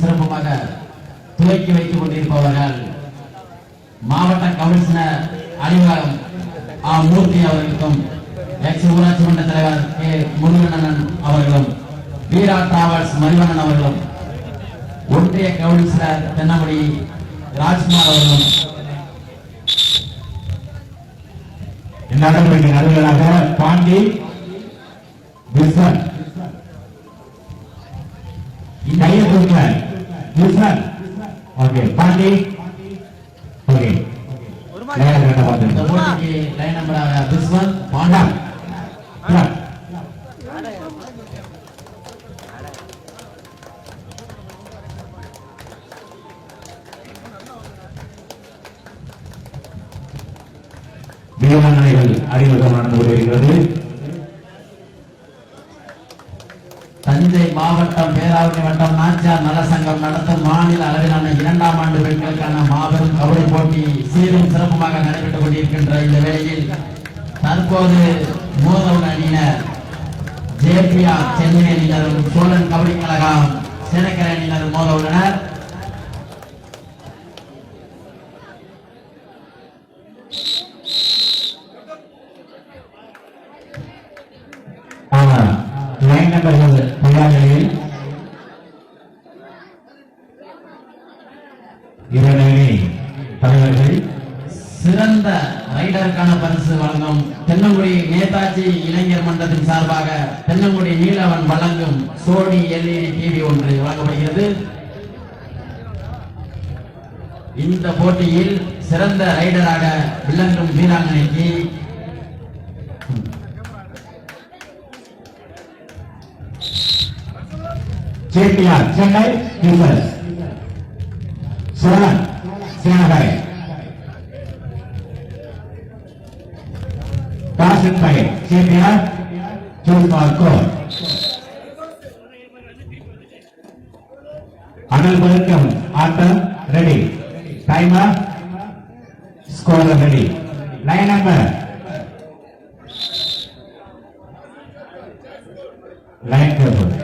சிறப்புமாக துவக்கி வைத்துக் கொண்டிருப்பவர்கள் மாவட்ட கமிஷனர் அறிவகம் ஆ மூர்த்தி அவர்களுக்கும் எக்ஸ் ஊராட்சி மன்ற தலைவர் கே. முருகண்ணன் அவர்களும் வீரா டிராவல்ஸ் மணிவண்ணன் அவர்களும் ஒன்றிய கவுன்சிலர் தென்னமணி ராஜ்குமார் அவர்களும். நடவடிக்கை நடுவர்களாக Pandi Wilson Wilson okay Pandi okay layer கட்ட பார்த்துருக்கோம் போட்டிக்கு லைன் பாண்டா வீராங்கனைகள் அறிமுகம் நடந்து கொண்டிருக்கிறது மாவட்டம் பேராவூரணி வட்டம் நாச்சியார் நலசங்கம் நடத்தும் மாநில அளவிலான இரண்டாம் ஆண்டு பெண்களுக்கான மாபெரும் கபடி போட்டி சீரும் சிறப்புமாக நடைபெற்றுக் கொண்டிருக்கின்ற இந்த வேளையில் தற்போது மோதல் அணியினர் ஜேபிஆர் சென்னை அணியினரும் சோழன் கபடி கழகம் சேனக்கரை அணியினர் மோத உள்ளனர் லைன் நம்பர்கள் தயார் இரண்டு தலைவர்கள் சிறந்த ரைடருக்கான பரிசு வழங்கும் தென்னங்குடி நேதாஜி இளைஞர் மன்றத்தின் சார்பாக தென்னங்குடி நீலவன் வழங்கும் சோனி எல்இடி டிவி ஒன்று வழங்கப்படுகிறது. இந்த போட்டியில் சிறந்த ரைடராக விளங்கும் வீராங்கனைக்கு ஜேபிஆர் சென்னை யூசர்ஸ் சோழன் சேனகரை தாசின் பை ஜேபிஆர் ஜோஸ்மார் அனல் பதக்கம் ஆட்டம் ready timer score ready line number line table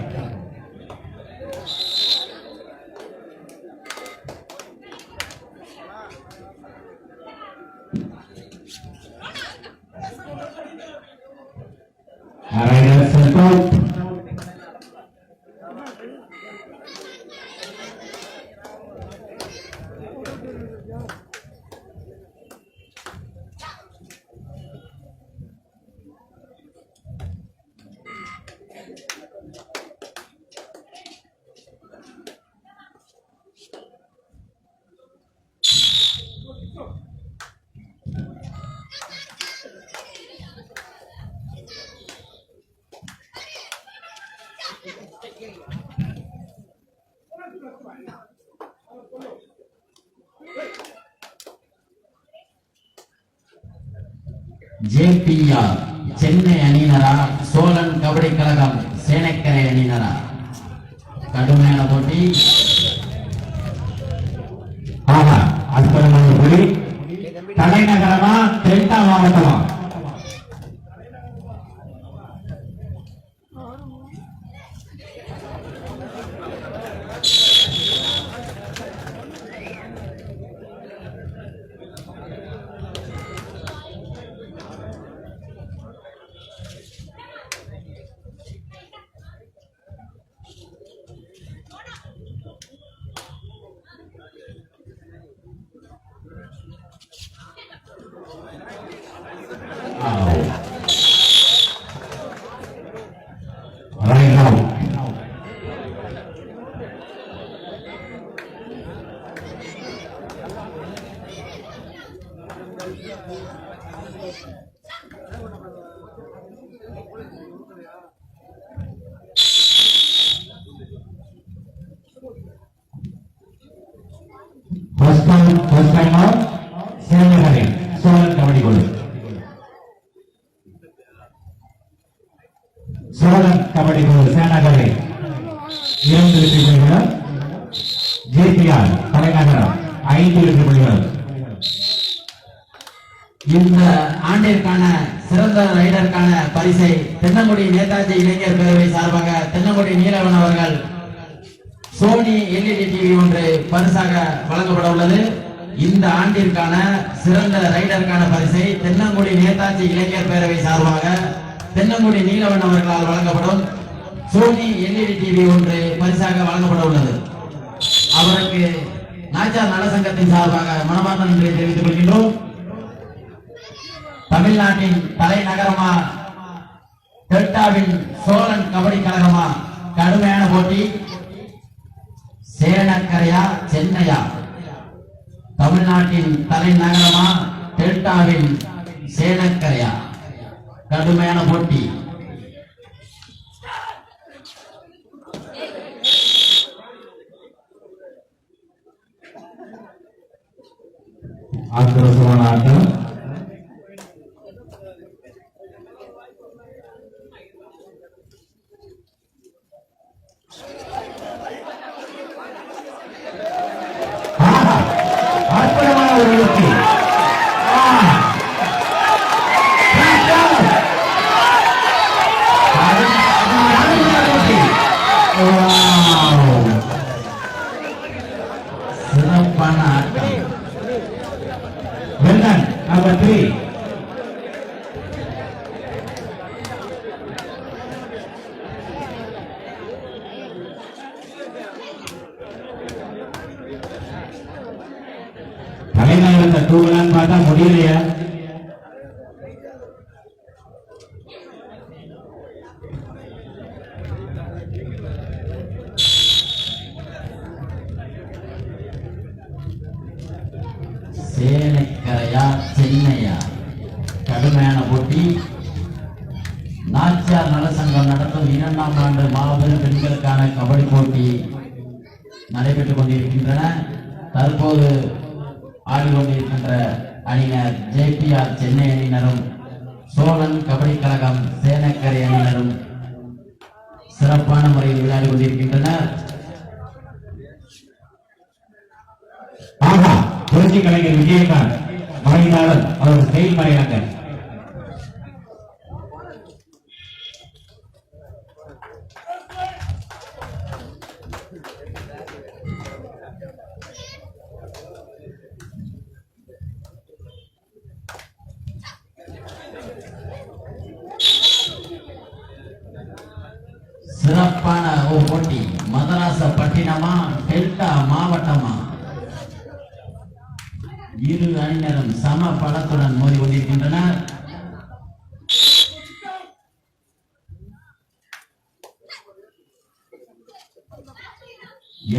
JPR Chennai அணியினரா Cholan kabaddi கழகம் சேனைக்கரை அணியினரா? கடுமையான போட்டி. ஆஹா அற்புதமான புலி. தலைநகரமா டெல்டா மாவட்டமா? சோழன் கபடி குழு சேனகரை இரண்டு வெற்றி புள்ளிகள் ஜேபிஆர் தலைநகரம் ஐந்து வெற்றி புள்ளிகள் இந்த ஆண்டிற்கான சிறந்த ரைடருக்கான பரிசை தென்னங்குடி நேதாஜி இளைஞர் பேரவை சார்பாக தென்னங்குடி நீலவன் அவர்கள் சோனி எல்இடி டிவி ஒன்று பரிசாக வழங்கப்பட உள்ளது. இந்த ஆண்டிற்கான சிறந்த ரைடருக்கான பரிசை தென்னங்குடி நேதாஜி இளைஞர் பேரவை சார்பாக தென்னங்குடி நீலவன் அவர்களால் வழங்கப்படும் சோனி எல்இடி டிவி ஒன்று பரிசாக வழங்கப்பட உள்ளது. அவருக்கு நாச்சார் நலசங்கத்தின் சார்பாக மனமார்ந்த நன்றியை தெரிவித்துக் கொள்கின்றோம். தமிழ்நாட்டின் தலைநகரமா டெல்டாவின் சோழன் கபடி கழகமா? கடுமையான போட்டி. சேனக்கரையா சென்னையா? தமிழ்நாட்டின் தலைநகரமா டெல்டாவின் சேனக்கரையா கடுமையான போட்டி. ஆக்ரோஷமான ஆட்டம் ஆஹா! அற்புதமான ஒரு வெற்றி ஆ! அது- அது அருமையான வெற்றி. வாவ்! சிறப்பான ஆட்டம் Well done, number three. தலைநகரத்தை தூக்கலான்னு பார்த்தா முடியலையா? சேனைக்கரையா சென்னையா? கடுமையான போட்டி. நாச்சியார் நலசங்கம் நடத்தும் இரண்டாம் ஆண்டு மாபெரும் பெண்களுக்கான கபடி போட்டி நடைபெற்றுக் கொண்டிருக்கின்றன. தற்போது ஆடிக்கொண்டிருக்கின்ற அணியினர் ஜேபிஆர் சென்னை அணியினரும் சோழன் கபடி கழகம் சேனக்கரை அணியினரும் சிறப்பான முறையில் விளையாடி கொண்டிருக்கின்றனர். ஆஹா புரட்சி கலைஞர் விஜயகாந்த் மறைந்தாளர் அவர் ஸ்டைல் சிறப்பான ஒரு போட்டி. மதராச பட்டினமா டெல்டா மாவட்டமா? இரு அணியினரும் சம பலத்துடன் மோதி கொண்டிருக்கின்றனர்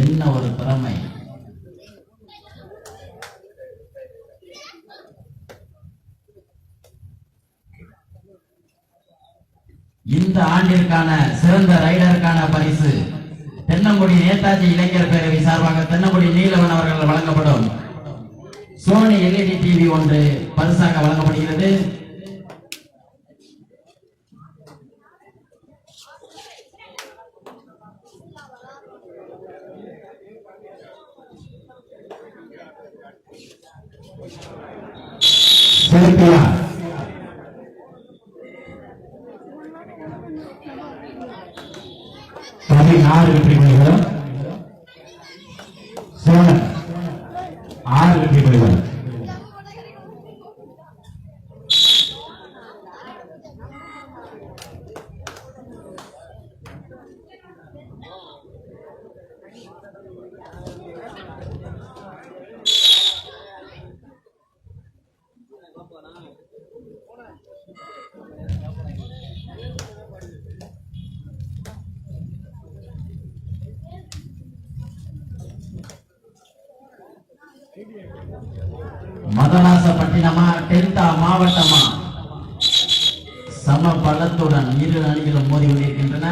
என்ன ஒரு திறமை. இந்த ஆண்டிற்கான சிறந்த ரைடருக்கான பரிசு தென்னங்குடி நேதாஜி இளைஞர் பேரவை சார்பாக தென்னங்குடி நீலவன் அவர்கள் வழங்கப்படும். சோனி எல்இடி டிவி ஒன்று பரிசாக வழங்கப்படுகிறது. செலுத்தியா பதினாறு வெற்றி புள்ளிகளும் சோழன் ஆறு வெற்றி புள்ளிகள் மதராச பட்டினமா டெல்டா மாவட்டமா? சம பலத்துடன் இரு அணிகளும் மோதி கொண்டிருக்கின்றன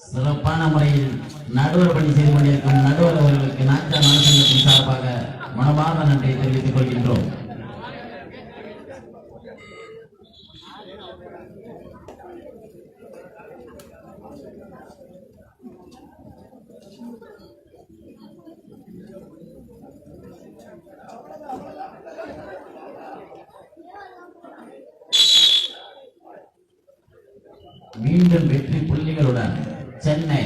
சிறப்பான முறையில் நடுவர் பணி செய்து கொண்டிருக்கும் நடுவர் அவர்களுக்கு நாச்சா நலசங்கத்தின் சார்பாக மனமார்ந்த நன்றியை தெரிவித்துக் கொள்கின்றோம். மீண்டும் வெற்றி புள்ளிகளுடன் சென்னை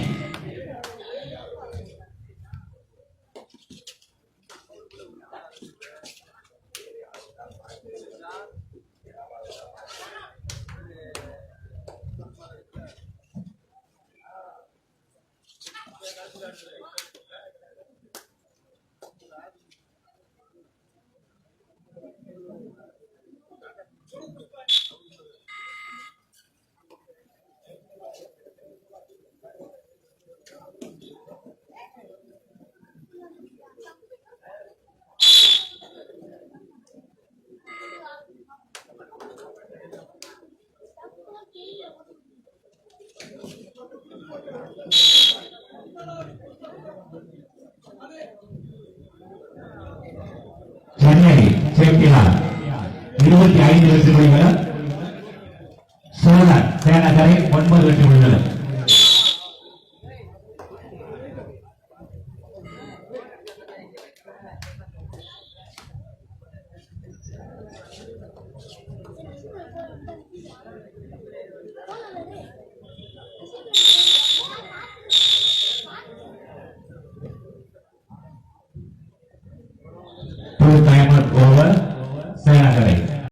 சென்னை சேப்பிலார் இருபத்தி ஐந்து லட்சம் மணி நேரம் சோழர் சேனகரை ஒன்பது லட்சம் மணி நேரம்